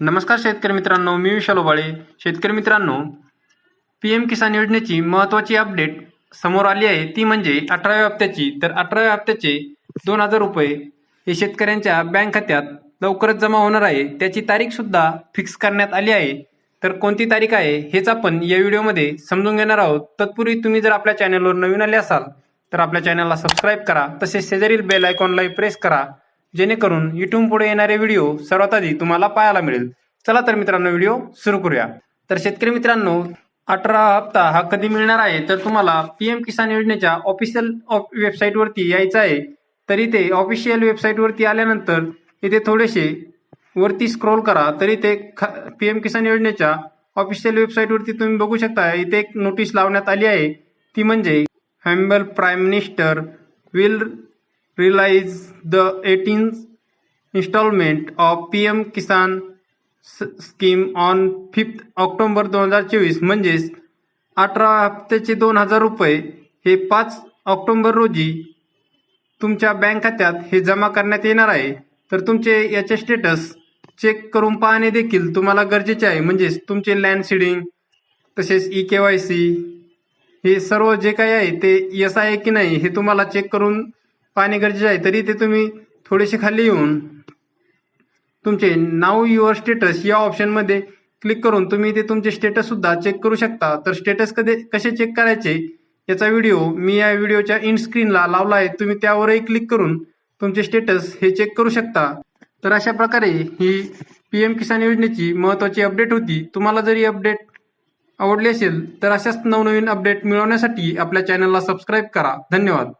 नमस्कार शेतकरी मित्रांनो मी विशाल ओबाळे. शेतकरी मित्रांनो पी एम किसान योजनेची महत्त्वाची अपडेट समोर आली आहे. ती म्हणजे अठराव्या हप्त्याची. तर अठराव्या हप्त्याचे दोन हजार रुपये हे शेतकऱ्यांच्या बँक खात्यात लवकरच जमा होणार आहे. त्याची तारीख सुद्धा फिक्स करण्यात आली आहे. तर कोणती तारीख आहे हेच आपण या व्हिडिओमध्ये समजून घेणार आहोत. तत्पूर्वी तुम्ही जर आपल्या चॅनलवर नवीन आले असाल तर आपल्या चॅनलला सबस्क्राईब करा. तसेच शेजारील बेल आयकॉनलाही प्रेस करा. जेणेकरून इथून पुढे येणारे व्हिडिओ सर्वात आधी तुम्हाला पाहायला मिळेल. चला तर मित्रांनो व्हिडिओ सुरू करूया. तर शेतकरी मित्रांनो अठरा हप्ता हा कधी मिळणार आहे? तर तुम्हाला पी एम किसान योजनेच्या ऑफिशियल वेबसाईटवरती यायचं आहे. तर इथे ऑफिशियल वेबसाईटवरती आल्यानंतर इथे थोडेसे वरती स्क्रोल करा. तर इथे पी एम किसान योजनेच्या ऑफिशियल वेबसाईटवरती तुम्ही बघू शकता. इथे एक नोटीस लावण्यात आली आहे. ती म्हणजे humble prime minister will release the eighteen instalment of P M Kisan scheme on fifth October दोन हजार चोवीस. म्हणजेच अठरा हप्त्याचे दोन हजार रुपये हे पाच ऑक्टोंबर रोजी तुमच्या बँक खात्यात हे जमा करण्यात येणार आहे. तर तुमचे याचे स्टेटस चेक करून पाहणे देखील तुम्हाला गरजेचे आहे. म्हणजेच तुमचे लँड सीडिंग तसेच ई के वाय सी हे सर्व जे काही आहे ते यस आहे की नाही हे तुम्हाला चेक करून पाणी गरजेचे आहे. तरी ते तुम्ही थोडेसे खाली येऊन तुमचे नाव युअर स्टेटस या ऑप्शनमध्ये क्लिक करून तुम्ही ते तुमचे स्टेटस सुद्धा चेक करू शकता. तर स्टेटस कधी कसे चेक करायचे याचा व्हिडिओ मी या व्हिडिओच्या इन स्क्रीनला लावला आहे. तुम्ही त्यावरही क्लिक करून तुमचे स्टेटस हे चेक करू शकता. तर अशा प्रकारे ही पी एम किसान योजनेची महत्त्वाची अपडेट होती. तुम्हाला जर ही अपडेट आवडली असेल तर अशाच नवनवीन अपडेट मिळवण्यासाठी आपल्या चॅनलला सबस्क्राईब करा. धन्यवाद.